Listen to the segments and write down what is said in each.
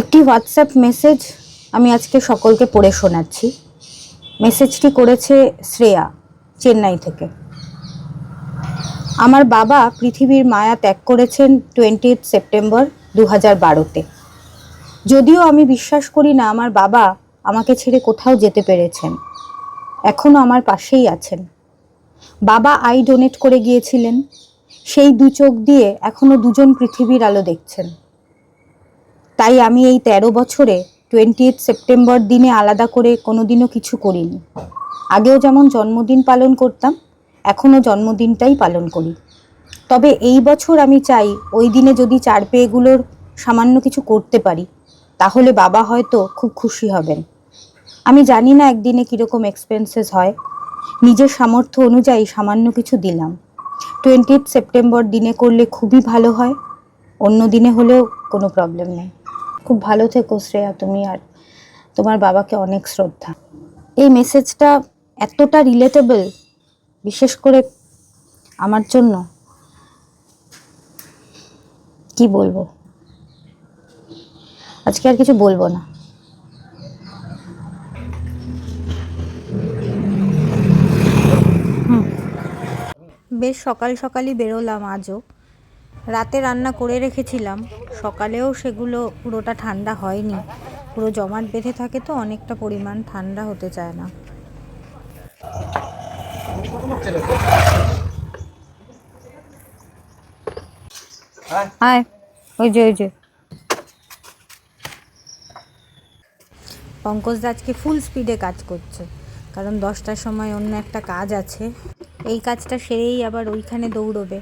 একটি WhatsApp message আমি আজকে সকলকে পড়ে শোনাচ্ছি। মেসেজটি করেছে শ্রেয়া, চেন্নাই থেকে। আমার বাবা পৃথিবীর মায়া ত্যাগ করেছেন টোয়েন্টি সেপ্টেম্বর দু হাজার বারোতে। যদিও আমি বিশ্বাস করি না আমার বাবা আমাকে ছেড়ে কোথাও যেতে পেরেছেন। এখনও আমার পাশেই আছেন। বাবা আই ডোনেট করে গিয়েছিলেন। সেই দু চোখ দিয়ে এখনও দুজন পৃথিবীর আলো দেখছেন। তাই আমি এই তেরো বছরে টোয়েন্টি সেপ্টেম্বর দিনে আলাদা করে কোনোদিনও কিছু করিনি। আগেও যেমন জন্মদিন পালন করতাম, এখনও জন্মদিনটাই পালন করি। তবে এই বছর আমি চাই ওই দিনে যদি চার পেয়েগুলোর সামান্য কিছু করতে পারি, তাহলে বাবা হয়তো খুব খুশি হবেন। আমি জানি না একদিনে কীরকম এক্সপেন্সেস হয়। নিজের সামর্থ্য অনুযায়ী সামান্য কিছু দিলাম। টোয়েন্টি সেপ্টেম্বর দিনে করলে খুবই ভালো হয়, অন্য দিনে হলেও কোনো প্রবলেম নেই। খুব ভালো থেকো শ্রেয়া, তুমি আর তোমার বাবাকে অনেক শ্রদ্ধা। এই মেসেজটা এতটা রিলেটেবল বিশেষ করে আমার জন্য। কি বলব? আজকে আর কিছু বলব না। বেশ সকাল সকালই বেরোলাম আজও। রাতে রান্না করে রেখেছিলাম। সকালেও সেগুলো পুরোটা ঠান্ডা হয়নি। পুরো জমাট বেঁধে থাকে তো, অনেকটা পরিমাণ ঠান্ডা হতে চায় না। ওই যে ওই যে। পঙ্কজ আজকে ফুল স্পিডে কাজ করছে। কারণ দশটার সময় অন্য একটা কাজ আছে। এই কাজটা সেরেই আবার ওইখানে দৌড়বে।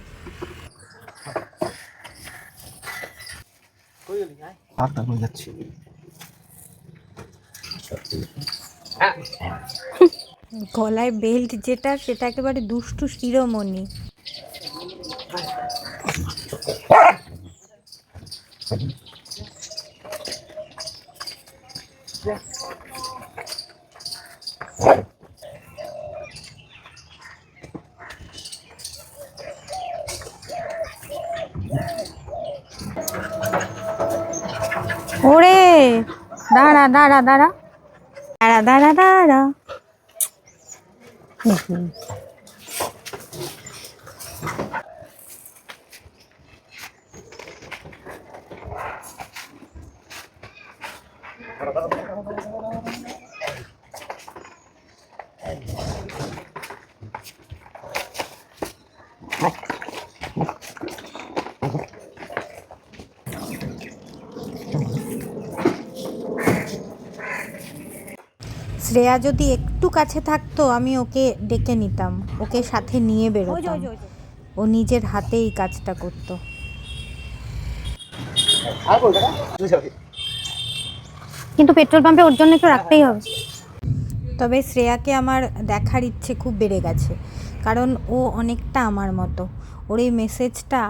আর তারপরে যাচ্ছি। গলায় বেল্ট যেটা সেটা একেবারে দুষ্টু শিরোমণি। ওরে দাঁড়া দাঁড়া দাঁড়া। দাঁড়া দাঁড়া দাঁড়া। শ্রেয়া যদি একটু কাছে থাকতো আমি ওকে ডেকে নিতাম। ওকে সাথে নিয়ে বেরোতাম। ও নিজের হাতে এই কাজটা করতো। কিন্তু পেট্রোল পাম্পে ওর জন্য একটু রাখতেই হবে। তবে শ্রেয়াকে আমার দেখার ইচ্ছে খুব বেড়ে গেছে। কারণ ও অনেকটা আমার মতো। ওর এই মেসেজটা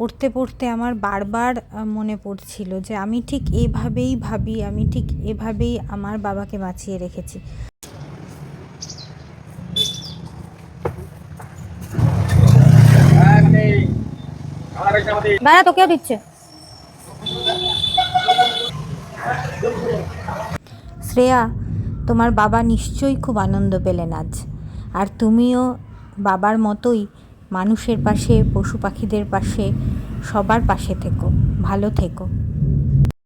পড়তে পড়তে আমার বারবার মনে পড়ছিল যে আমি ঠিক এভাবেই ভাবি, আমি ঠিক এভাবেই আমার বাবাকে বাঁচিয়ে রেখেছি। তোকেও দিচ্ছে। শ্রেয়া, তোমার বাবা নিশ্চয়ই খুব আনন্দ পেলেন আজ। আর তুমিও বাবার মতোই মানুষের পাশে পশু পাখিদের পাশে সবার পাশে থেকো ভালো থেকো।